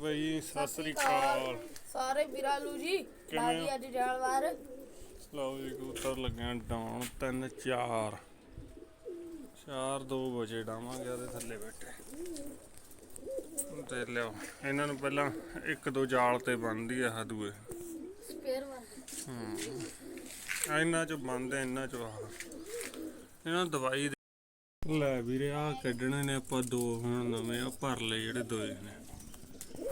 ਭਾਈ ਸਤਿ ਸ੍ਰੀ ਅਕਾਲ। ਸਾਰੇ ਵੀਰਾਲੂ ਜੀ ਕਿਵੇਂ? ਅੱਜ ਜਾਲਵਾਰ ਲਓ ਜੀ ਕਬੂਤਰ ਲੱਗਿਆ ਡਾਉਣ 3 4 4 2 ਵਜੇ ਡਾਵਾਂਗੇ ਉਹਦੇ ਥੱਲੇ ਬੈਠੇ। ਤੇ ਲਿਓ ਇਹਨਾਂ ਨੂੰ ਪਹਿਲਾਂ ਇੱਕ ਦੋ ਜਾਲ ਤੇ ਬੰਨਦੀ ਆ ਦੂਏ। ਸਪੇਅਰ ਆ ਇਹਨਾਂ ਚ ਆ ਇਹਨਾਂ ਚ ਇਹਨਾਂ ਦਵਾਈ ਦੇ- ਲੈ ਵੀਰੇ ਆ ਕੱਢਣੇ ਨੇ ਆਪਾਂ ਦੋ ਹੁਣ ਨਵੇਂ ਆ ਭਰ ਲਏ ਜਿਹੜੇ ਦੋਏ ਨੇ।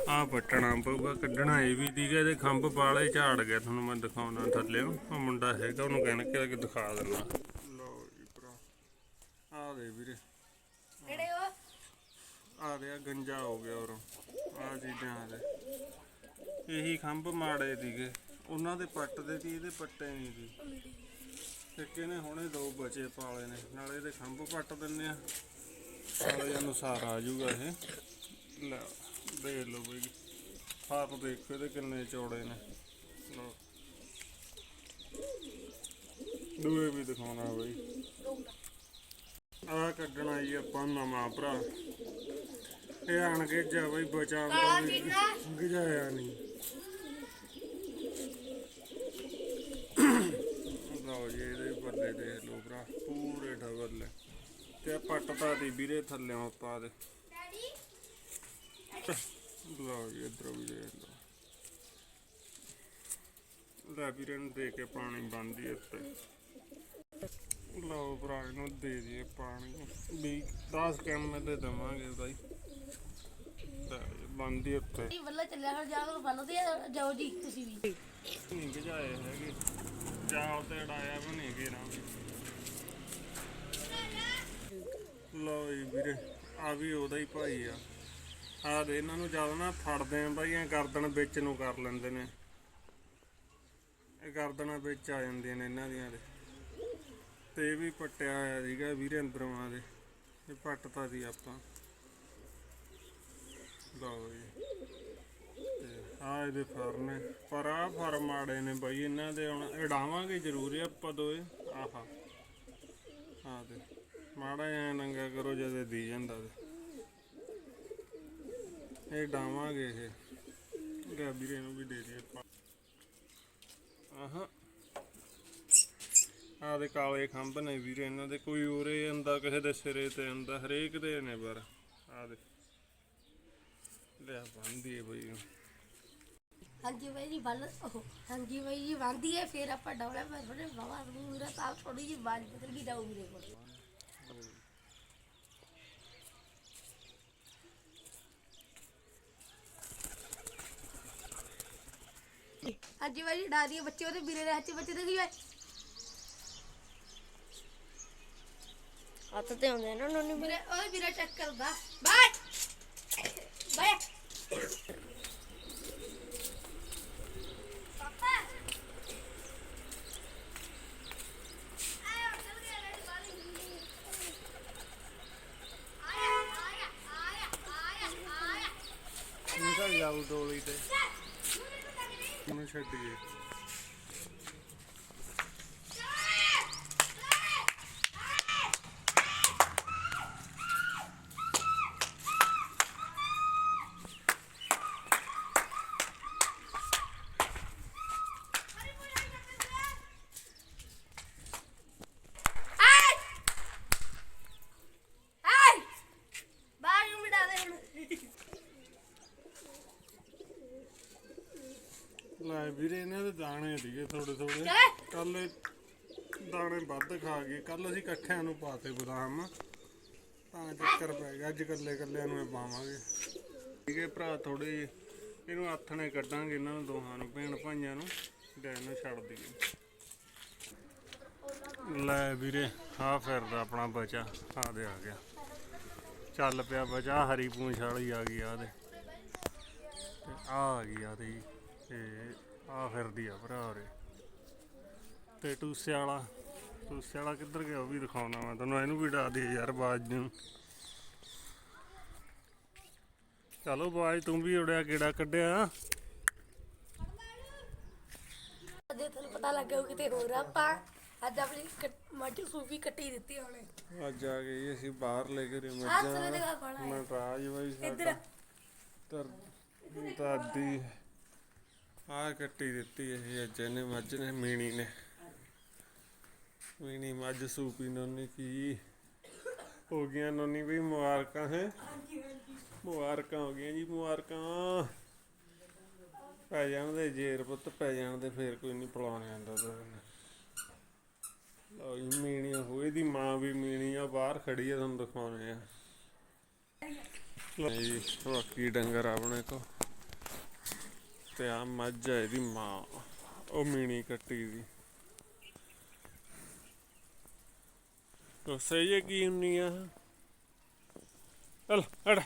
ਆ ਪੱਟਣਾ ਪਊਗਾ ਕੱਢਣਾ ਇਹ ਵੀ ਦੀਗੇ ਇਹਦੇ ਖੰਭ ਪਾਲੇ ਝਾੜ ਗਿਆ ਤੁਹਾਨੂੰ ਮੈਂ ਦਿਖਾਉਣਾ ਥੱਲੇ। ਉਹ ਮੁੰਡਾ ਹੈਗਾ ਉਹਨੂੰ ਕਹਿਣ ਕਿ ਦਿਖਾ ਦਿੰਦਾ। ਲਓ ਜੀ ਭਰਾ। ਆ ਦੇ ਵੀਰੇ। ਕਿਹੜੇ ਹੋ ਆ ਦੇ ਆ ਗੰਜਾ ਹੋ ਗਿਆ ਔਰ ਆ ਚੀਜ਼ਾਂ ਆ ਦੇ। ਇਹੀ ਖੰਭ ਮਾੜੇ ਦੀਗੇ ਉਹਨਾਂ ਦੇ ਪੱਟ ਦੇ ਸੀ ਇਹਦੇ ਪੱਟੇ ਨਹੀਂ ਸੀ। ਤੇ ਕਿਨੇ ਹੁਣੇ ਦੋ ਬਚੇ ਪਾਲੇ ਨੇ। ਨਾਲੇ ਇਹਦੇ ਖੰਭ ਪੱਟ ਦਿੰਨੇ ਆ। ਨਾਲੇ ਅਨੁਸਾਰ ਆ ਜਾਊਗਾ ਇਹ। ਲੈ ਦੇਖ ਲਓ ਬਈ ਫਾਰ ਦੇਖੋ ਇਹਦੇ ਕਿੰਨੇ ਚੌੜੇ ਨੇ। ਲਓ। ਦੂਏ ਵੀ ਦਿਖਾਉਣਾ ਬਈ। ਆ ਕੱਢਣਾ ਜੀ ਆਪਾਂ ਨਵਾਂ ਭਰਾ। ਇਹ ਆਣ ਕੇ ਜਾ ਬਈ ਬਚਾਉਂਦਾ ਵੀ ਗਜਾਇਆ ਨਹੀਂ। ਲਓ ਜੀ ਇਹਦੇ ਬੱਲੇ ਦੇਖ ਲਓ ਭਰਾ ਪੂਰੇ ਡਬਲ ਤੇ ਪੱਟ ਤਾਂ ਦੀ ਵੀਰੇ ਥੱਲੇ ਪਾ ਦੇ। ਲਓ ਜੀ ਇਧਰ ਵੀ ਦੇਖ ਲਓ। ਲੈ ਵੀਰੇ ਨੂੰ ਦੇ ਕੇ ਪਾਣੀ ਬੰਦੀ ਉੱਤੇ ਲਓ ਭਰਾ ਇਹਨੂੰ ਦੇ ਦਈਏ ਪਾਣੀ। ਵੀ 10 ਕੈਮ ਦੇ ਦਵਾਂਗੇ ਬਾਈ। ਬੰਦੀ ਉੱਤੇ ਜੀ ਵੱਲਾ ਚੱਲਿਆ ਹੁਣ ਜਾਲ ਬੰਨਦੇ ਆ ਜਾਓ ਜੀ ਤੁਸੀਂ ਵੀ। ਨਹੀਂ ਗਜਾਏ ਹੈਗੇ। ਜਾਲ ਤੇ ਅੜਾਇਆ ਵੀ ਨਹੀਂ ਗੇਰਾ ਲਓ ਜੀ ਵੀਰੇ ਆ ਵੀ ਉਹਦਾ ਹੀ ਭਾਈ ਆ। ਆ ਦੇ, ਇਹਨਾਂ ਨੂੰ ਜਦ ਨਾ ਫੜਦੇ ਆ ਬਾਈ, ਐ ਗਰਦਨ ਵਿੱਚ ਨੂੰ ਕਰ ਲੈਂਦੇ ਨੇ। ਇਹ ਗਰਦਨਾਂ ਵਿੱਚ ਆ ਜਾਂਦੀਆਂ ਨੇ ਇਹਨਾਂ ਦੀਆਂ ਦੇ। ਤੇ ਵੀ ਪੱਟਿਆ ਹੋਇਆ ਸੀਗਾ ਵੀਰੇ ਅੰਦਰੋਂ ਆ ਦੇ। ਇਹ ਪੱਟਤਾ ਸੀ ਆਪਾਂ। ਲਓ ਜੀ। ਆ ਇਹਦੇ ਫਰਮ ਨੇ ਪਰ ਆ ਫਰ ਮਾੜੇ ਨੇ ਬਾਈ, ਇਹਨਾਂ ਦੇ ਹੁਣ ਉਡਾਵਾਂਗੇ ਜ਼ਰੂਰ ਹੀ ਆਪਾਂ ਦੋਏ ਆਹਾ। ਆ ਦੇ। ਮਾੜਾ ਐ ਨੰਗਾ ਕਰੋ ਜਦੇ ਦੀ ਜਾਂਦਾ ਤੇ ਇਹ ਡਾਵਾਂਗੇ ਇਹ। ਲੈ ਵੀਰੇ ਨੂੰ ਵੀ ਦੇ ਦੇ ਆਪਾਂ। ਆਹਾ। ਆ ਦੇ ਕਾਲੇ ਖੰਭ ਨੇ ਵੀਰੇ, ਇਹਨਾਂ ਦੇ ਕੋਈ ਉਰੇ ਹੁੰਦਾ ਕਿਸੇ ਦੇ ਸਿਰੇ ਤੇ ਹੁੰਦਾ ਹਰੇਕ ਦੇ ਨੇ ਪਰ। ਆ ਦੇ। ਲੈ ਬੰਦੀ ਬਈ ਹਾਂਜੀ ਬਾਈ ਜੀ ਵੱਲ ਹਾਂਜੀ ਬਾਈ ਜੀ ਬੰਦੀ ਹੈ ਫਿਰ ਆਪਾਂ ਡੌਲਾ ਮੈਂ ਥੋੜੇ ਬਾਬਾ ਮੇਰਾ ਤਾਂ ਥੋੜੀ ਜਿਹੀ ਬਾਜ ਬਦਲ ਗਈ ਜਾਊ ਮੇਰੇ ਕੋਲ। ਅੱਜ ਵਾਰੀ ਡਾ ਦੀ ਬੱਚੇ ਉਹਦੇ ਬਿਰੇ ਰਹਿ ਚ ਬੱਚੇ ਦੇਖੀ ਓਏ। ਹੱਥ ਤੇ ਹੁੰਦੇ ਨਾ ਨੋਨੀ ਬਿਰੇ ਓਏ ਬਿਰੇ ਚੈੱਕ ਕਰਦਾ। ਬੈਠ। ਬੈਠ। Out all either. 13 şöyle bir ਲੈ ਵੀਰੇ ਇਹਨਾਂ ਦੇ ਦਾਣੇ ਸੀਗੇ ਥੋੜੇ ਥੋੜੇ? ਕੱਲ ਦਾਣੇ ਵੱਧ ਖਾ ਗਏ। ਕੱਲ ਅਸੀਂ ਇਕੱਠਿਆਂ ਨੂੰ ਪਾਤੇ ਬਦਾਮ। ਤਾਂ ਚੱਕਰ ਪੈ ਗਿਆ ਅੱਜ ਕੱਲੇ ਕੱਲਿਆਂ ਨੂੰ ਇਹ ਪਾਵਾਂਗੇ। ਠੀਕ ਹੈ ਭਰਾ ਥੋੜੇ ਇਹਨੂੰ ਹੱਥ ਨੇ ਕੱਢਾਂਗੇ ਇਹਨਾਂ ਨੂੰ ਦੋਹਾਂ ਨੂੰ ਭੈਣ ਭਾਈਆਂ ਨੂੰ। ਡੈ ਨੂੰ ਛੱਡ ਦਈਏ। ਲੈ ਵੀਰੇ ਆ ਫਿਰਦਾ ਆਪਣਾ ਬਚਾ। ਆ ਦੇ ਆ ਗਿਆ। ਚੱਲ ਪਿਆ ਬਚਾ ਹਰੀ ਪੂੰਛ ਵਾਲੀ ਆ ਗਈ ਆ ਦੇ। ਆ ਗਈ ਆ ਤੇ ਤੇ ਆ ਫਿਰਦੀ ਆ ਭਰਾ ਉਰੇ। ਤੇ ਟੂਸੇ ਵਾਲਾ ਟੂਸੇ ਵਾਲਾ ਕਿੱਧਰ ਗਿਆ ਉਹ ਵੀ ਦਿਖਾਉਣਾ ਮੈਂ ਤੁਹਾਨੂੰ ਇਹਨੂੰ ਵੀ ਡਾ ਦੇ ਯਾਰ ਬਾਜ ਨੂੰ। ਚਲੋ ਬਾਜ ਤੂੰ ਵੀ ਉੜਿਆ ਕਿਹੜਾ ਕੱਢਿਆ? ਅੱਜ ਤੁਹਾਨੂੰ ਪਤਾ ਲੱਗਾ ਕਿਤੇ ਹੋਰ ਆਪਾਂ ਅੱਜ ਆਪਣੀ ਕੱਟ- ਮੱਝ ਸੂਫੀ ਕੱਟੀ ਦਿੱਤੀ ਉਹਨੇ। ਅੱਜ ਆ ਗਏ ਅਸੀਂ ਬਾਹਰ ਲੈ ਕੇ ਦਿਖਾ ਕੋਣਾ ਨਟਰਾਜ ਬਾਈ ਇੱਧਰ ਸਾਡਾ ਤਰ ਦਾਦੀ। ਆ ਕੱਟੀ ਦਿੱਤੀ ਇਹ ਅੱਜ ਇਹਨੇ ਮੱਝ ਨੇ ਮੀਣੀ ਨੇ। ਮੀਣੀ ਮੱਝ ਸੂਪੀ ਨੋਨੀ ਕੀ ਹੋ ਗਿਆ ਨੋਨੀ ਵੀ ਮੁਬਾਰਕਾਂ ਹੈ? ਮੁਬਾਰਕਾਂ ਹੋ ਗਈਆਂ ਜੀ ਮੁਬਾਰਕਾਂ। ਪੈ ਜਾਣਦੇ ਜੇਰ ਪੁੱਤ ਪੈ ਜਾਣਦੇ ਫੇਰ ਕੋਈ ਨਹੀਂ ਪਲਾਉਣੇ ਆਂਦਾ ਲਓ ਜੀ ਮੀਣੀ ਹੋਏ ਦੀ ਮਾਂ ਵੀ ਮੀਣੀ ਆ ਬਾਹਰ ਖੜੀ ਆ ਤੁਹਾਨੂੰ ਦਿਖਾਉਣੇ ਆ। ਲਓ ਜੀ ਬਾਕੀ ਡੰਗਰ ਆਪਣੇ ਕੋ ਤੇ ਆ ਮੱਝ ਆ ਇਹਦੀ ਮਾਂ। ਉਹ ਮੀਣੀ ਕੱਟੀ ਦੀ। ਤੋ ਸਹੀ ਹੈ ਕੀ ਹੁੰਨੀ ਆ? ਚਲ ਹਟ।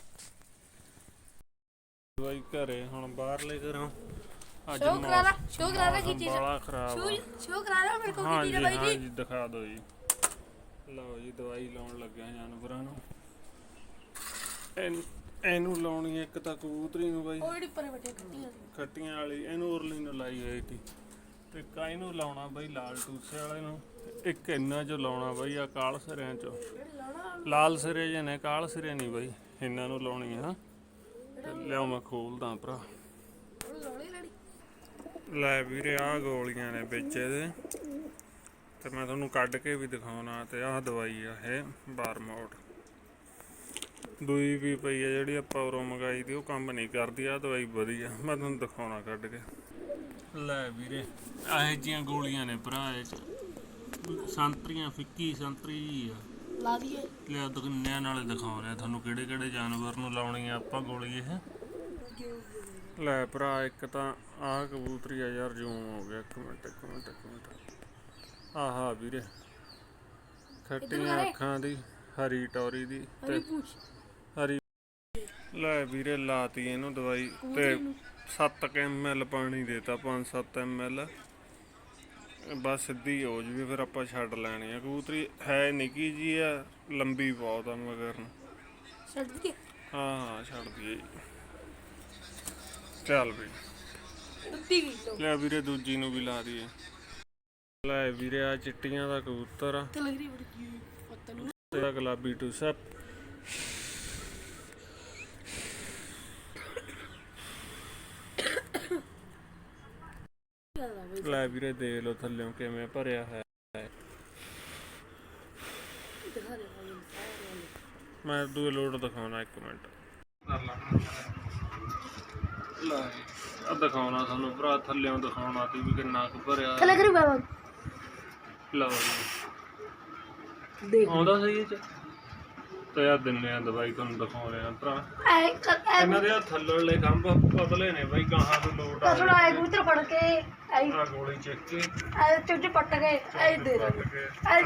ਦਵਾਈ ਘਰੇ ਹੁਣ ਬਾਹਰਲੇ ਘਰੋਂ। ਅੱਜ ਸ਼ੋਅ ਕਰਾ ਲਾ ਕਰਾ ਲਾ ਕੀ ਚੀਜ਼ ਬੜਾ ਖਰਾਬ ਕਰਾ ਲਾ ਮੇਰੇ ਕੋਲ ਹਾਂ ਕੀ ਹੈ ਹਾਂ ਜੀ। ਜੀ ਦਿਖਾ ਦਿਓ ਜੀ। ਲਓ ਜੀ ਦਵਾਈ ਲਾਉਣ ਲੱਗਿਆ ਜਾਨਵਰਾਂ ਨੂੰ। ਇਹਨ- ਇਹਨੂੰ ਲਾਉਣੀ ਇੱਕ ਤਾਂ ਕਬੂਤਰੀ ਨੂੰ ਬਾਈ। ਉਹ ਜਿਹੜੀ ਪਰੇ ਬੈਠੇ ਕੱਟੀਆਂ ਖੱਟੀਆਂ ਵਾਲੀ ਇਹਨੂੰ ਉਰਲੀ ਨੂੰ ਲਾਈ ਹੋਈ ਸੀ। ਤੇ ਕਾਈ ਨੂੰ ਲਾਉਣਾ ਬਾਈ? ਲਾਲ ਟੂਸੇ ਵਾਲੇ ਨੂੰ। ਇੱਕ ਇਹਨਾਂ ਚ ਲਾਉਣਾ ਬਾਈ ਆ ਕਾਲ ਸਿਰਿਆਂ ਚ। ਲਾਲ ਸਿਰੇ ਜੇ ਨੇ ਕਾਲ ਸਿਰੇ ਨਹੀਂ ਬਾਈ। ਇਹਨਾਂ ਨੂੰ ਲਾਉਣੀ ਆ। ਲਿਆਓ ਮੈਂ ਖੋਲਦਾ ਭਰਾ। ਲੈ ਵੀਰੇ ਆ ਗੋਲੀਆਂ ਨੇ ਵਿੱਚ ਇਹਦੇ। ਤੇ ਮੈਂ ਤੁਹਾਨੂੰ ਕੱਢ ਕੇ ਵੀ ਦਿਖਾਉਣਾ ਤੇ ਆਹ ਦਵਾਈ ਆ ਇਹ ਬਾਰਮੋਟ। ਦੂਈ ਵੀ ਪਈ ਆ ਜਿਹੜੀ ਆਪਾਂ ਉਰੋਂ ਮੰਗਾਈ ਦੀ ਉਹ ਕੰਮ ਨਹੀਂ ਕਰਦੀ ਆ ਦਵਾਈ ਵਧੀਆ। ਮੈਂ ਤੁਹਾਨੂੰ ਦਿਖਾਉਣਾ ਕੱਢ ਕੇ। ਲੈ ਵੀਰੇ ਆਹ ਜੀਆਂ ਗੋਲੀਆਂ ਨੇ ਭਰਾ ਇਹ। ਚ ਸੰਤਰੀਆਂ ਫਿੱਕੀ ਸੰਤਰੀ ਜਿਹੀ ਆ। ਲਾ ਦਈਏ। ਲਿਆ ਦੁਕਾਨਿਆਂ ਨਾਲੇ ਦਿਖਾਉਣੇ ਆ ਤੁਹਾਨੂੰ ਕਿਹੜੇ ਕਿਹੜੇ ਜਾਨਵਰ ਨੂੰ ਲਾਉਣੀ ਆ ਆਪਾਂ ਗੋਲੀ ਇਹ? ਲੈ ਭਰਾ ਇੱਕ ਤਾਂ ਆਹ ਕਬੂਤਰੀ ਆ ਯਾਰ ਜੂਮ ਹੋ ਗਿਆ। ਇੱਕ ਮਿੰਟ ਇੱਕ ਮਿੰਟ ਇੱਕ ਮਿੰਟ। ਆਹਾ ਵੀਰੇ। ਖੱਟੀਆਂ ਅੱਖਾਂ ਦੀ ਹਰੀ ਟੌਰੀ ਦੀ ਤੇ ਪੂਛ। ਹਰੀ ਲੈ ਵੀਰੇ ਲਾਤੀ ਇਹਨੂੰ ਦਵਾਈ ਤੇ 7 ml ਪਾਣੀ ਦੇਤਾ 5-7 ml ਬਸ ਸਿੱਧੀ ਹੋ ਜਵੇ ਫਿਰ ਆਪਾਂ ਛੱਡ ਲੈਣੀ ਆ। ਕਬੂਤਰੀ ਹੈ ਨਿੱਕੀ ਜੀ ਆ ਲੰਬੀ ਬਹੁਤ ਆ ਮਗਰ ਨੂੰ। ਛੱਡ ਦਈਏ ਹਾਂ ਹਾਂ ਛੱਡ ਦਈਏ। ਚੱਲ ਵੀ। ਲੈ ਵੀਰੇ ਦੂਜੀ ਨੂੰ ਵੀ ਲਾ ਦਈਏ। ਲੈ ਵੀਰੇ ਆ ਚਿੱਟੀਆਂ ਦਾ ਕਬੂਤਰ ਆ। ਤੇ ਲੱਗ ਰਹੀ ਬੜੀ ਕੀ ਪਤਾ ਨਹੀਂ ਤੇ ਗੁਲਾਬੀ ਟੂਸਾ ਲੱਗਦਾ ਲੈ ਵੀਰੇ ਦੇ ਲੋ ਥੱਲਿਓਂ ਕਿਵੇਂ ਭਰਿਆ ਹੈ। ਮੈਂ ਦੂਏ ਲੋਡ ਦਿਖਾਉਣਾ ਇੱਕ ਮਿੰਟ। ਲੈ ਆ ਦਿਖਾਉਣਾ ਤੁਹਾਨੂੰ ਭਰਾ ਥੱਲਿਓਂ ਦਿਖਾਉਣਾ ਤੀ ਵੀ ਕਿੰਨਾ ਕੁ ਭਰਿਆ ਥੱਲੇ ਕਰੀ ਬਾਬਾ। ਲਓ ਜੀ। ਦੇਖ ਆਉਂਦਾ ਸਹੀ ਇਹ ਚ? ਤੇ ਆ ਦਿੰਨੇ ਆ ਦਵਾਈ ਤੁਹਾਨੂੰ ਦਿਖਾਉਣੇ ਆ ਭਰਾ। ਐ ਕਰ ਇਹਨਾਂ ਦੇ ਆ ਥੱਲੜੇ ਖੰਭ ਪਤਲੇ ਨੇ ਬਾਈ ਗਾਹਾਂ ਨੂੰ ਲੋਟ ਆ ਥੋੜਾ ਐ ਕਬੂਤਰ ਫੜ ਕੇ ਐ ਆ ਗੋਲੀ ਚੱਕ ਕੇ। ਐ ਚੁੱਚ ਪੱਟ ਕੇ ਐ ਦੇ ਦੇ। ਐ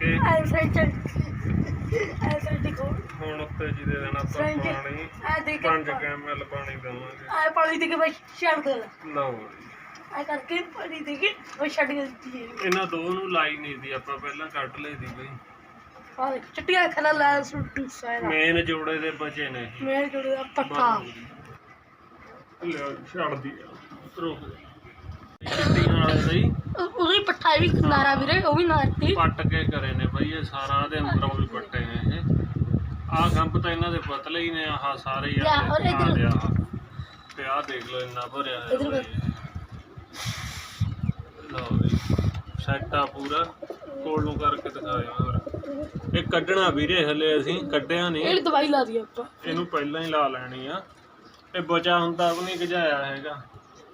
ਕੇ। ਐ ਸਰਜ ਐ ਸਰਜ ਕੋ ਹੁਣ ਉੱਤੇ ਜੀ ਦੇ ਦੇਣਾ ਆਪਾਂ ਪਾਣੀ ਐ ਦੇ ਕੇ 5 ml ਪਾਣੀ ਦੇਵਾਂਗੇ। ਐ ਪਾਣੀ ਦੇ ਕੇ ਬਸ ਛੱਡ ਦੇ। ਲਓ ਜੀ। ਐ ਕਰਕੇ ਪਾਣੀ ਦੇ ਕੇ ਉਹ ਛੱਡ ਹੈ। ਇਹਨਾਂ ਦੋ ਨੂੰ ਲਾਈ ਨਹੀਂ ਦੀ ਆਪਾਂ ਪਹਿਲਾਂ ਕੱਢ ਲਈ ਦੀ ਬਈ। ਆ ਦੇਖ ਚਿੱਟੀਆਂ ਅੱਖਾਂ ਨਾਲ ਲਾਲ ਸੂਟ ਸਾਇਰਾ। ਮੇਨ ਜੋੜੇ ਦੇ ਬਚੇ ਨੇ। ਇਹ। ਮੈਂ ਜੁੜਿਆ ਪੱਠਾ ਲਿਆ ਛੱਡ ਦੀ ਰੁਕ। ਚਿੱਟੀਆਂ ਵਾਲੇ ਸਹੀ। ਉਹਦੀ ਪੱਠਾ ਵੀ ਨਾਰਾ ਵੀਰੇ ਉਹ ਵੀ ਨਾਰਤੀ ਪੱਟ ਕੇ ਕਰੇ ਨੇ ਬਈ ਇਹ ਸਾਰਾ ਦੇ ਅੰਦਰੋਂ ਵੀ ਪੱਟੇ ਨੇ ਇਹ। ਆਹ ਖੰਭ ਤਾਂ ਇਹਨਾਂ ਦੇ ਪਤਲੇ ਹੀ ਨੇ ਆਹ ਸਾਰੇ ਹੀ ਲਿਆ, ਆ ਔਰ ਇੱਧਰ- ਤੇ ਆਹ ਦੇਖ ਲਓ ਇੰਨਾ ਭਰਿਆ ਹੋਇਆ ਇੱਧਰ ਬਈ। ਲਓ ਜੀ ਸੈੱਟ ਆ ਪੂਰਾ। ਕੋਲ ਨੂੰ ਕਰਕੇ ਦਿਖਾਇਆ ਹੋਰ। ਇਹ ਕੱਢਣਾ ਵੀਰੇ ਹਲੇ ਅਸੀਂ ਕੱਢਿਆ ਨਹੀਂ। ਇਹ ਦਵਾਈ ਲਾ ਦੀ ਆਪਾਂ। ਇਹਨੂੰ ਪਹਿਲਾਂ ਹੀ ਲਾ ਲੈਣੀ ਆ। ਇਹ ਬਚਾ ਹੁੰਦਾ ਵੀ ਨਹੀਂ ਗਜਾਇਆ ਹੈਗਾ।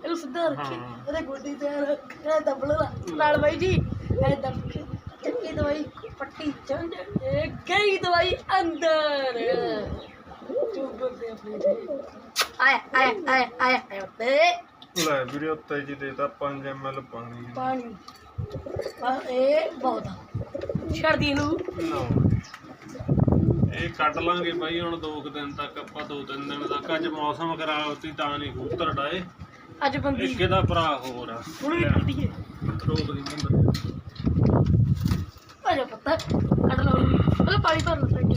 ਇਹਨੂੰ ਸਿੱਧਾ ਰੱਖੀ। ਹਾਂ। ਉਹਦੇ ਗੋਡੀ ਤੇ ਰੱਖਿਆ ਦਬਲ ਨਾਲ ਬਾਈ ਜੀ ਇਹ ਦਬ ਕੇ ਚੱਕੀ ਦਵਾਈ ਪੱਟੀ ਚੰਦ ਇਹ ਗਈ ਦਵਾਈ ਅੰਦਰ। ਚੁੱਪ ਦੇ ਆਪਣੀ ਤੇ ਆਇਆ ਆਇਆ ਆਇਆ ਆਇਆ ਆਇਆ ਤੇ ਲੈ ਵੀਰੇ ਉੱਤੇ ਜੀ ਦੇਤਾ 5 ml ਪਾਣੀ। ਪਾਣੀ। ਆ ਇਹ ਬਹੁਤ ਆ। ਛੱਡ ਦੀ ਇਹਨੂੰ। ਲਓ ਇਹ ਕੱਢ ਲਾਂਗੇ ਬਾਈ ਹੁਣ ਦੋ ਕੁ ਦਿਨ ਤੱਕ ਆਪਾਂ ਦੋ ਤਿੰਨ ਦਿਨ ਤੱਕ। ਅੱਜ ਮੌਸਮ ਖਰਾਬ ਸੀ ਤਾਂ ਨਹੀਂ ਕਬੂਤਰ ਡਾਏ। ਅੱਜ ਬੰਦੀ। ਇੱਕ ਇਹਦਾ ਭਰਾ ਹੋਰ ਆ। ਹੁਣ ਵੀ ਕੱਢੀਏ ਰੋਕ ਦੀ ਬੰਦ। ਅਰੇ ਪਤਾ ਕੱਢ ਲਓ। ਉਹ ਪਾਣੀ ਭਰ ਲਓ ਫਰਿੱਜ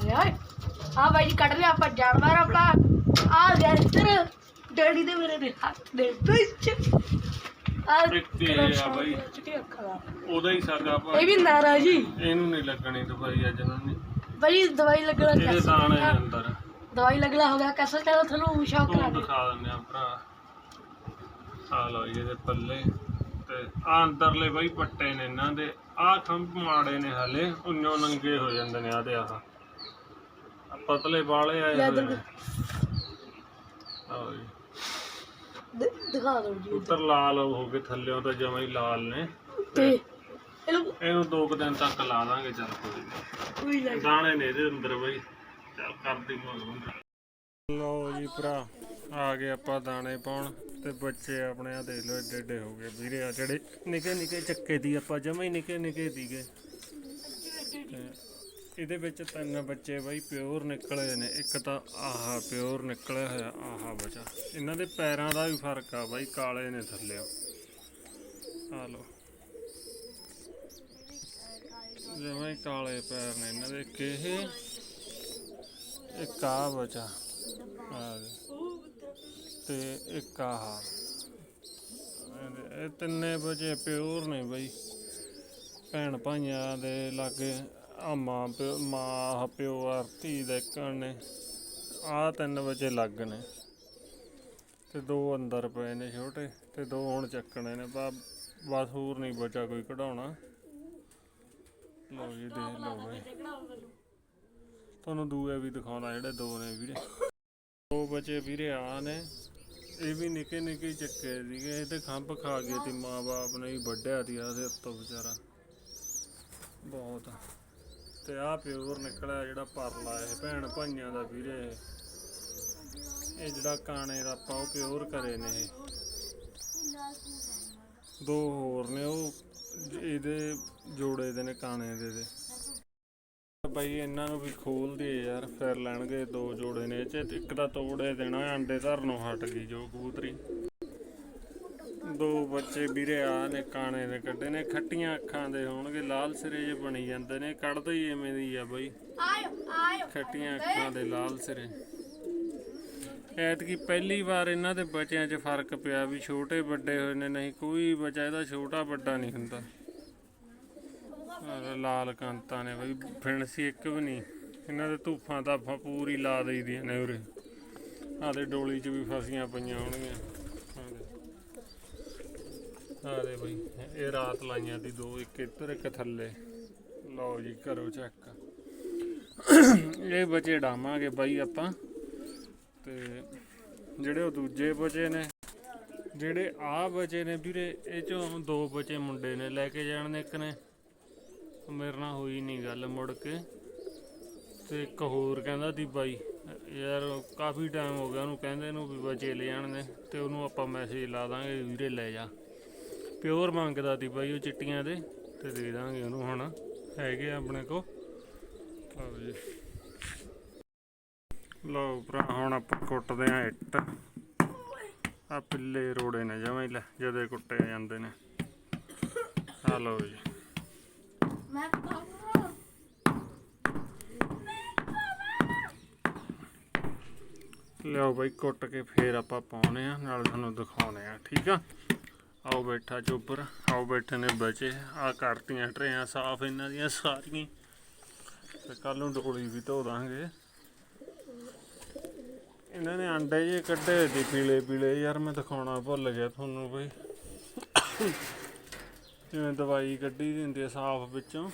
ਆਏ ਆਏ ਆ ਬਾਈ ਜੀ ਕੱਢ ਲਿਆ ਆਪਾਂ ਜਾਨਵਰ ਆਪਣਾ ਆ ਗਿਆ ਇੱਧਰ ਡੈਡੀ ਦੇ ਮੇਰੇ ਦੇ ਹੱਥ ਦੇ ਵਿੱਚ। ਆ ਬਾਈ। ਚਿੱਟੀ ਅੱਖਾਂ ਦਾ ਉਹਦਾ ਹੀ ਸਾਗਾ ਇਹ ਭਾਈ ਵੀ ਨਾਰਾ ਜੀ। ਇਹਨੂੰ ਨਹੀਂ ਲੱਗਣੀ ਦਵਾਈ ਅੱਜ ਨੂੰ। ਨਹੀਂ ਬਾਈ ਦਵਾਈ ਲੱਗਣਾ ਇਹਦੇ ਚਾਹੀਦਾ ਦਾਣੇ ਅੰਦਰ। ਦਵਾਈ ਲੱਗਲਾ ਹੋ ਗਿਆ ਕੈਸਾ ਚਲੋ ਤੁਹਾਨੂੰ ਸ਼ੌਕ ਤੁਹਾਨੂੰ ਲੱਗ ਦਿਖਾ ਦਿੰਦੇ ਆ ਭਰਾ। ਆ ਲਓ ਜੀ ਇਹਦੇ ਪੱਲੇ। ਤੇ ਆ ਅੰਦਰਲੇ ਬਈ ਪੱਟੇ ਨੇ ਇਹਨਾਂ ਦੇ। ਆ ਖੰਭ ਮਾੜੇ ਨੇ ਹਲੇ ਉਨੋਂ ਨੰਗੇ ਹੋ ਜਾਂਦੇ ਨੇ ਆ ਤੇ ਆਹ। ਆਹ ਪਤਲੇ ਵਾਲੇ ਆਏ ਹੋਏ ਨੇ। ਆਓ ਜੀ। ਦਿਖਾ ਦਿਓ ਜੀ ਉੱਤਰ ਲਾਲ ਹੋ ਗਏ ਥੱਲਿਓਂ ਤਾਂ ਜਮਾਂ ਹੀ ਲਾਲ ਨੇ। ਤੇ ਇਹਨੂੰ ਇਹਨੂੰ ਦੋ ਕੁ ਦਿਨ ਤੱਕ ਲਾ ਦਾਂਗੇ ਚੱਲ ਕੋਈ ਨੀ। ਕੋਈ ਦਾਣੇ ਨੇ ਇਹਦੇ ਅੰਦਰ ਬਈ। ਚੱਲ ਕਰਦੀ ਮਗਰੋਂ ਲਓ ਜੀ ਭਰਾ ਆ ਗਏ ਆਪਾਂ ਦਾਣੇ ਪਾਉਣ ਤੇ ਬੱਚੇ ਆਪਣੇ ਆ ਦੇਖ ਲਓ ਏਡੇ ਏਡੇ ਹੋ ਗਏ ਵੀਰੇ ਆ ਜਿਹੜੇ ਨਿੱਕੇ ਨਿੱਕੇ ਚੱਕੇ ਦੀ ਆਪਾਂ ਜਮਾ ਹੀ ਨਿੱਕੇ ਨਿੱਕੇ ਦੀਗੇ। ਤੇ ਇਹਦੇ ਵਿੱਚ ਤਿੰਨ ਬੱਚੇ ਬਾਈ ਪਿਓਰ ਨਿਕਲੇ ਨੇ। ਇੱਕ ਤਾਂ ਆਹਾ ਪਿਓਰ ਨਿਕਲਿਆ ਹੋਇਆ, ਆਹਾ ਬਚਾ। ਇਹਨਾਂ ਦੇ ਪੈਰਾਂ ਦਾ ਵੀ ਫ਼ਰਕ ਆ ਬਾਈ, ਕਾਲੇ ਨੇ ਥੱਲੇ ਆ ਲਓ। ਜਿਵੇਂ ਕਾਲੇ ਪੈਰ ਨੇ ਇਹਨਾਂ ਦੇ, ਇੱਕ ਇਹ, ਇੱਕ ਆ ਬਚਾ। ਆ ਦੇ। ਤੇ ਇੱਕ ਆਹਾ। ਇਹ ਤਿੰਨੇ ਬਚੇ ਪਿਓਰ ਨੇ ਬਾਈ। ਭੈਣ ਭਾਈਆਂ ਦੇ ਲਾਗੇ ਆ ਮਾਂ ਪਿਓ ਮਾਂ ਪਿਓ ਆ ਧੀ ਦੇ ਕਣ ਨੇ। ਆ ਤਿੰਨ ਬਚੇ ਲੱਗ ਨੇ ਤੇ ਦੋ ਅੰਦਰ ਪਏ ਨੇ ਛੋਟੇ ਤੇ ਦੋ ਹੁਣ ਚੱਕਣੇ ਨੇ। ਬਾ ਬਸ ਹੋਰ ਨਹੀਂ ਬਚਾ ਕੋਈ ਕਢਾਉਣਾ। ਲਓ ਜੀ ਦੇਖ ਲਓ ਬਈ। ਤੁਹਾਨੂੰ ਦੂਏ ਵੀ ਦਿਖਾਉਣਾ ਜਿਹੜੇ ਦੋ ਨੇ ਵੀਰੇ। ਦੋ ਬਚੇ ਵੀਰੇ ਆ ਨੇ। ਇਹ ਵੀ ਨਿੱਕੇ ਨਿੱਕੇ ਚੱਕੇ ਸੀਗੇ। ਇਹ ਤੇ ਖੰਭ ਖਾ ਗਏ ਤੇ ਮਾਂ-ਬਾਪ ਨੇ ਹੀ ਵੱਢਿਆ ਦੀ ਆਦੇ ਉੱਤੋਂ ਵਿਚਾਰਾ। ਬਹੁਤ ਤੇ ਆ ਪਿਓਰ ਨਿਕਲਿਆ ਜਿਹੜਾ ਪਰਲਾ ਇਹ ਭੈਣ ਭਾਈਆਂ ਦਾ ਵੀਰੇ। ਇਹ। ਜਿਹੜਾ ਕਾਣੇ ਦਾ ਆਪਾਂ ਉਹ ਪਿਓਰ ਕਰੇ ਨੇ ਇਹ। ਦੋ ਹੋਰ ਨੇ ਉਹ, ਇਹਦੇ ਜੋੜੇ ਦੇ ਨੇ ਕਾਣੇ ਦੇ ਦੇ। ਬਾਈ ਇਹਨਾਂ ਨੂੰ ਵੀ ਖੋਲ ਦੇ ਯਾਰ, ਫਿਰ ਲੈਣਗੇ ਦੋ ਜੋੜੇ ਨੇ ਇਹ ਚ। ਇੱਕ ਤਾਂ ਤੋੜੇ ਦੇਣਾ, ਅੰਡੇ ਧਰਨੋਂ ਹਟ ਗਈ ਜੋ ਕਬੂਤਰੀ। ਦੋ ਬੱਚੇ ਵੀਰੇ ਆ ਨੇ ਕਾਣੇ ਦੇ ਕੱਢੇ ਨੇ ਖੱਟੀਆਂ ਅੱਖਾਂ ਦੇ ਹੋਣਗੇ ਲਾਲ ਸਿਰੇ ਜੇ ਬਣੀ ਜਾਂਦੇ ਨੇ ਕੱਢਦੇ ਹੀ ਐਵੇਂ ਦੀ ਆ ਬਾਈ। ਖੱਟੀਆਂ ਅੱਖਾਂ ਦੇ ਲਾਲ ਸਿਰੇ। ਐਤਕੀ ਪਹਿਲੀ ਵਾਰ ਇਹਨਾਂ ਦੇ ਬੱਚਿਆਂ 'ਚ ਫ਼ਰਕ ਪਿਆ ਵੀ ਛੋਟੇ ਵੱਡੇ ਹੋਏ ਨੇ ਨਹੀਂ ਕੋਈ ਬੱਚਾ ਇਹਦਾ ਛੋਟਾ ਵੱਡਾ ਨਹੀਂ ਹੁੰਦਾ। ਲਾਲ ਕਾਂਤਾਂ ਨੇ ਬਈ ਫਿਣਸੀ ਇੱਕ ਵੀ ਨਹੀਂ। ਇਹਨਾਂ ਦੇ ਧੂਫਾਂ ਤਾਂ ਪੂਰੀ ਲਾ ਦਈਦੀਆਂ ਨੇ ਉਰੇ। ਆਹ ਦੇ ਡੋਲੀ 'ਚ ਵੀ ਫਸੀਆਂ ਪਈਆਂ ਹੋਣਗੀਆਂ। ਆਹ ਦੇ ਬਈ, ਇਹ ਰਾਤ ਲਾਈਆਂ ਦੀ ਦੋ, ਇੱਕ ਇੱਧਰ, ਇੱਕ ਥੱਲੇ। ਲਓ ਜੀ, ਕਰੋ ਚੈੱਕ ਇਹ ਬਚੇ ਡਾਵਾਂਗੇ ਬਾਈ ਆਪਾਂ। ਤੇ ਜਿਹੜੇ ਉਹ ਦੂਜੇ ਬਚੇ ਨੇ, ਜਿਹੜੇ ਆ ਬਚੇ ਨੇ ਵੀਰੇ, ਇਹ ਚੋਂ ਦੋ ਬਚੇ ਮੁੰਡੇ ਨੇ, ਲੈ ਕੇ ਜਾਣ ਨੇ ਇੱਕ ਨੇ। ਮੇਰੇ ਨਾਲ ਹੋਈ ਨਹੀਂ ਗੱਲ ਮੁੜ ਕੇ। ਤੇ ਇੱਕ ਹੋਰ ਕਹਿੰਦਾ ਸੀ ਬਾਈ, ਯਾਰ ਕਾਫੀ ਟਾਈਮ ਹੋ ਗਿਆ ਉਹਨੂੰ ਕਹਿੰਦੇ ਨੂੰ ਵੀ ਬਚੇ ਲੈ ਜਾਣ ਨੇ, ਤੇ ਉਹਨੂੰ ਆਪਾਂ ਮੈਸੇਜ ਲਾ ਦਾਂਗੇ, ਵੀਰੇ ਲੈ ਜਾ। ਪਿਓਰ ਮੰਗਦਾ ਸੀ ਬਾਈ ਉਹ ਚਿੱਟੀਆਂ ਦੇ ਤੇ ਦੇ ਦਾਂਗੇ ਉਹਨੂੰ ਹੁਣ। ਹੈਗੇ ਆਪਣੇ ਕੋ ਲਓ ਜੀ। ਲਓ ਭਰਾ ਹੁਣ ਆਪਾਂ ਕੁੱਟਦੇ ਆ ਇੱਟ। ਆ ਪਿੱਲੇ ਰੋੜੇ ਨੇ ਜਮਾਂ ਹੀ ਲੈ ਜਦੇ ਕੁੱਟੇ ਜਾਂਦੇ ਨੇ। ਆ ਲਓ ਜੀ। ਮੈਂ ਲਿਆਓ ਬਾਈ ਕੁੱਟ ਕੇ ਫੇਰ ਆਪਾਂ ਪਾਉਨੇ ਆ ਨਾਲ ਤੁਹਾਨੂੰ ਦਿਖਾਉਨੇ ਆ ਠੀਕ ਆ? ਆਓ ਬੈਠਾ ਚੋਪਰ ਆਓ ਬੈਠੇ ਨੇ ਬਚੇ ਆ ਕਰਤੀਆਂ ਟਰੇਆਂ ਸਾਫ਼ ਇਹਨਾਂ ਦੀਆਂ ਸਾਰੀਆਂ। ਤੇ ਕੱਲ ਨੂੰ ਡੋਲੀ ਵੀ ਧੋ ਦਾਂਗੇ। ਇਹਨਾਂ ਨੇ ਅੰਡੇ ਜੇ ਕੱਢੇ ਦੀ ਪੀਲੇ ਪੀਲੇ, ਯਾਰ ਮੈਂ ਦਿਖਾਉਣਾ ਭੁੱਲ ਗਿਆ ਤੁਹਾਨੂੰ ਬਈ। ਜਿਵੇਂ ਦਵਾਈ ਕੱਢੀ ਦੀ ਹੁੰਦੀ ਆ ਸਾਫ਼ ਵਿੱਚੋਂ।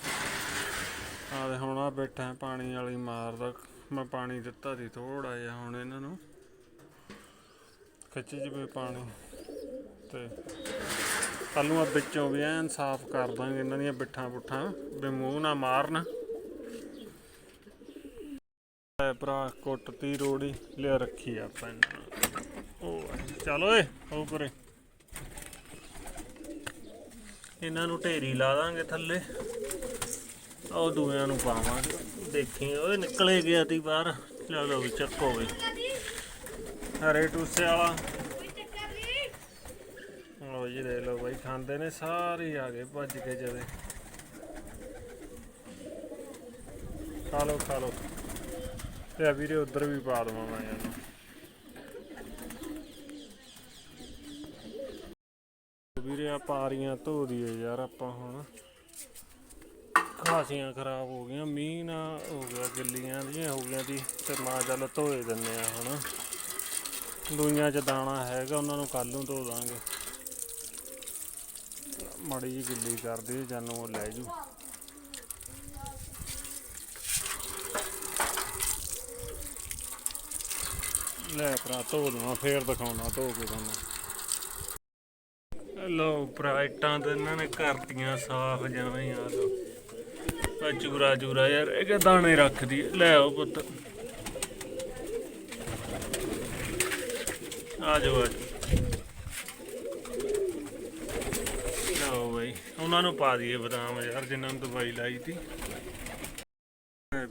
ਆ ਦੇ ਹੁਣ ਆ ਬੈਠਾ ਪਾਣੀ ਵਾਲੀ ਮਾਰਦਾ ਮੈਂ ਪਾਣੀ ਦਿੱਤਾ ਸੀ ਥੋੜਾ ਜਿਹਾ ਹੁਣ ਇਹਨਾਂ ਨੂੰ। ਖਿੱਚ ਜਵੇ ਪਾਣੀ। ਤੇ ਕੱਲ ਆ ਵਿੱਚੋਂ ਵੀ ਐਨ ਸਾਫ਼ ਕਰ ਦਾਂਗੇ ਇਹਨਾਂ ਦੀਆਂ ਬਿੱਠਾਂ ਬੁੱਠਾਂ ਵੀ ਮੂੰਹ ਨਾ ਮਾਰਨ। ਭਰਾ ਕੁੱਟਤੀ ਰੋੜੀ ਲਿਆ ਰੱਖੀ ਆ ਆਪਾਂ ਇਹਨਾਂ ਨੂੰ। ਉਹ ਆ, ਓਏ ਉਹ ਪਰੇ। ਇਹਨਾਂ ਨੂੰ ਢੇਰੀ ਲਾ ਦਾਂਗੇ ਥੱਲੇ। ਉਹ ਦੂਆਂ ਨੂੰ ਪਾਵਾਂਗੇ। ਦੇਖੀ ਓਏ ਨਿਕਲੇ ਗਿਆ ਤੀ ਬਾਹਰ। ਚਲੋ ਵੀ ਚੱਕੋ ਵੀ। ਹਰੇ ਟੂਸੇ ਵਾਲਾ। ਲਓ ਜੀ ਲਓ ਬਾਈ, ਖਾਂਦੇ ਨੇ ਸਾਰੇ ਆ ਗਏ, ਭੱਜ ਕੇ ਜਦੇ। ਖਾ ਲਓ ਖਾ ਲਓ। ਤੇ ਆ ਵੀਰੇ, ਉਧਰ ਵੀ ਪਾ ਦਵਾਂ ਮੈਂ ਇਹਨੂੰ। ਵੀਰੇ ਆ ਪਾਰੀਆਂ ਧੋ ਦਈਏ ਯਾਰ ਆਪਾਂ ਹੁਣ। ਖਾਸੀਆਂ ਖਰਾਬ ਹੋ ਗਈਆਂ, ਮੀਂਹ ਨਾ ਹੋ ਗਿਆ, ਗਿੱਲੀਆਂ ਦੀਆਂ ਹੋ ਗਈਆਂ ਦੀ, ਤੇ ਮਾਂ ਚੱਲ ਧੋਏ ਦਿੰਨੇ ਆ ਹੁਣ। ਦੂਈਆਂ ਚ ਦਾਣਾ ਹੈਗਾ, ਉਹਨਾਂ ਨੂੰ ਕੱਲ ਨੂੰ ਧੋ ਦਾਂਗੇ। ਮਾੜੀ ਜੀ ਗਿੱਲੀ ਕਰਦੀ ਜਾਨੂੰ ਉਹ ਲੈ ਜੂ। ਲੈ ਭਰਾ, ਧੋ ਦਵਾਂ, ਫੇਰ ਦਿਖਾਉਣਾ, ਧੋ ਕੇ ਤੁਹਾਨੂੰ ਲੋ ਬਰਾਈਟਾਂ ਤੇ ਇਹਨਾਂ ਨੇ ਕਰਤੀਆਂ ਸਾਫ਼ ਜਿਵੇਂ ਆ ਲੋ ਆ ਚੂਰਾ ਚੂਰਾ ਯਾਰ, ਇਹ ਕਿ ਦਾਣੇ ਰੱਖਦੀ ਲੈ ਆਓ ਪੁੱਤ। ਆ ਜਾਓ ਆ ਜਾਓ ਲਓ ਬਈ ਉਹਨਾਂ ਨੂੰ ਪਾ ਦਈਏ ਬਦਾਮ ਯਾਰ, ਜਿਨ੍ਹਾਂ ਨੂੰ ਦਵਾਈ ਲਾਈ ਤੀ।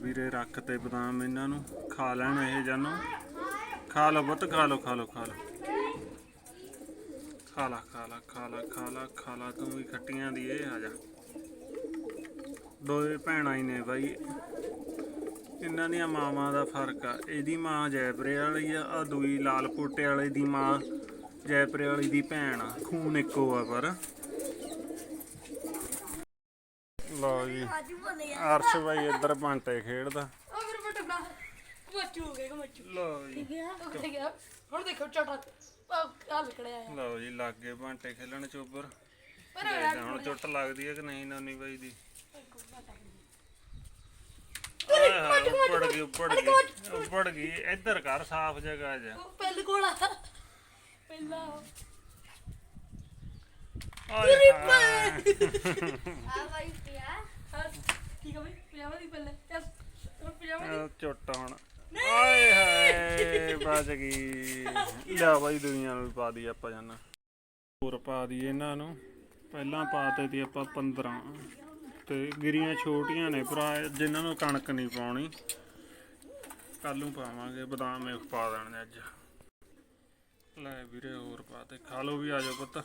ਵੀਰੇ, ਰੱਖ ਤੇ ਬਦਾਮ ਇਹਨਾਂ ਨੂੰ। ਖਾ ਲੈਣ ਇਹ ਜਾਨੋ। ਖਾ ਲਓ ਪੁੱਤ, ਖਾ ਲਓ ਖਾ ਲਓ ਖਾ ਲਓ। ਖਾ ਲਾ ਖਾ ਲਾ ਖਾ ਲਾ ਖਾ ਲਾ ਖਾ ਲਾ, ਤੂੰ ਵੀ ਖੱਟੀਆਂ ਦੀ ਇਹ ਆ ਜਾ। ਦੋਏ ਭੈਣਾਂ ਹੀ ਨੇ ਬਾਈ। ਇਹਨਾਂ ਦੀਆਂ ਮਾਵਾਂ ਦਾ ਫ਼ਰਕ ਆ। ਇਹਦੀ ਮਾਂ ਜੈਪਰੇ ਵਾਲੀ ਆ ਆ ਦੂਈ ਲਾਲ ਕੋਟੇ ਵਾਲੇ ਦੀ ਮਾਂ ਜੈਪਰੇ ਵਾਲੀ ਦੀ ਭੈਣ ਆ। ਖੂਨ ਇੱਕੋ ਆ ਪਰ। ਲਓ ਜੀ। ਬਣੇ ਅਰਸ਼ ਬਾਈ ਇੱਧਰ ਬਾਂਟੇ ਖੇਡਦਾ। ਆ ਮੇਰੇ ਬਟਾ ਬਣਾ। ਮੱਚੂ ਹੋ ਗਿਆ ਮੱਚੂ। ਲਓ ਜੀ। ਠੀਕ ਹੈ ਉਹ ਠੀਕ ਹੈ ਹੁਣ ਦੇਖੋ ਚਟਾ ਆ ਲਿਖੜਿਆ ਆ ਲਓ ਜੀ ਲੱਗੇ ਬਾਂਟੇ ਖੇਲਣ ਚੋਬਰ ਪਰ ਦੇਖਦੇ ਹੁਣ ਚੁੱਟ ਲੱਗਦੀ ਹੈ ਕਿ ਨਹੀਂ ਨਾਨੀ ਬਾਈ ਦੀ। ਆਏ ਹਾਏ, ਉੱਪੜ ਗਈ ਉੱਪੜ ਗਈ ਉੱਪੜ ਗਈ। ਇੱਧਰ ਕਰ ਸਾਫ਼ ਜਗ੍ਹਾ 'ਚ ਉਹ ਪਹਿਲ ਕੋਲ ਪਹਿਲਾ ਆਏ ਹਾਏ। ਆ ਭਾਈ। ਪਿਆ ਹਾਂ ਠੀਕ ਹੈ ਭਾਈ ਪਜਾਮਾ ਦੀ ਪਹਿਲੇ। ਚੱਲ ਹੁਣ ਪਜਾਮਾ ਦੀ। ਆਹ ਚੁੱਟ ਹੁਣ। ਆਏ ਹਾਏ ਬਚ ਗਈ। ਲਿਆ ਬਾਈ ਦੁਨੀਆ ਨੂੰ ਵੀ ਪਾ ਦੀ ਆਪਾਂ ਜਾਨਾ। ਹੋਰ ਪਾ ਦੀ ਇਹਨਾਂ ਨੂੰ। ਪਹਿਲਾਂ ਪਾਤੇ ਤੀ ਆਪਾਂ 15 ਤੇ ਗਿਰੀਆਂ ਛੋਟੀਆਂ ਨੇ ਭਰਾ ਜਿਨ੍ਹਾਂ ਨੂੰ ਕਣਕ ਨਹੀਂ ਪਾਉਣੀ। ਕੱਲ ਨੂੰ ਪਾਵਾਂਗੇ ਬਦਾਮ ਇਹ ਪਾ ਦੇਣੇ ਅੱਜ। ਲੈ ਵੀਰੇ ਹੋਰ ਪਾ ਤੇ। ਖਾ ਲਓ ਵੀ ਆ ਜਾਓ ਪੁੱਤ।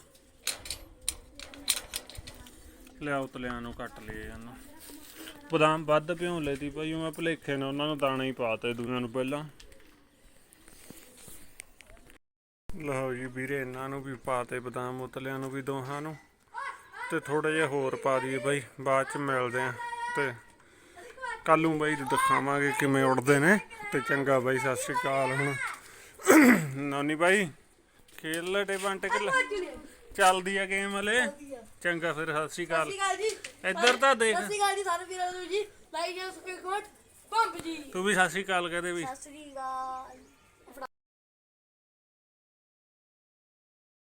ਲਿਆਓ ਤਲਿਆਂ ਨੂੰ ਕੱਟ ਲਏ ਇਹਨੂੰ। ਬਦਾਮ ਵੱਧ ਭਿਉਂ ਲੈਤੀ ਭਾਈ ਮੈਂ ਭਲੇਖੇ ਨੇ ਉਹਨਾਂ ਨੂੰ ਦਾਣੇ ਹੀ ਪਾਤੇ ਦੂਆਂ ਨੂੰ ਪਹਿਲਾਂ। ਲਓ ਜੀ ਵੀਰੇ ਇਹਨਾਂ ਨੂੰ ਵੀ ਪਾਤੇ ਬਦਾਮ ਉਤਲਿਆਂ ਨੂੰ ਵੀ ਦੋਹਾਂ ਨੂੰ। ਤੇ ਥੋੜਾ ਜਿਹਾ ਹੋਰ ਪਾ ਦਈਏ ਬਾਈ ਬਾਅਦ ਚ ਮਿਲਦੇ ਆ ਤੇ ਕੱਲ ਬਾਈ ਦਿਖਾਵਾਂਗੇ ਕਿਵੇਂ ਉੜਦੇ ਨੇ। ਤੇ ਚੰਗਾ ਬਾਈ ਸਤਿ ਸ਼੍ਰੀ ਅਕਾਲ ਹੁਣ। ਨਾਨੀ ਬਾਈ ਖੇਲ ਲੈ ਟੇ ਬੰਟੇ ਚੱਲਦੀ ਆ ਗੇਮ ਹਲੇ। ਚੰਗਾ ਫਿਰ ਸਤਿ ਸ਼੍ਰੀ ਅਕਾਲ। ਸਤਿ ਸ਼੍ਰੀ ਅਕਾਲ ਜੀ। ਇੱਧਰ ਤਾਂ ਦੇਖ। ਸਤਿ ਸ਼੍ਰੀ ਅਕਾਲ ਜੀ ਸਾਰੇ ਵੀਰਾਂ ਨੂੰ ਜੀ। ਲਾਈਕ ਸਬਸਕ੍ਰਾਈਬ ਪੰਪ ਜੀ। ਤੂੰ ਵੀ ਸਤਿ ਸ਼੍ਰੀ ਅਕਾਲ ਕਹਦੇ ਵੀ। ਸਤਿ ਸ਼੍ਰੀ ਅਕਾਲ।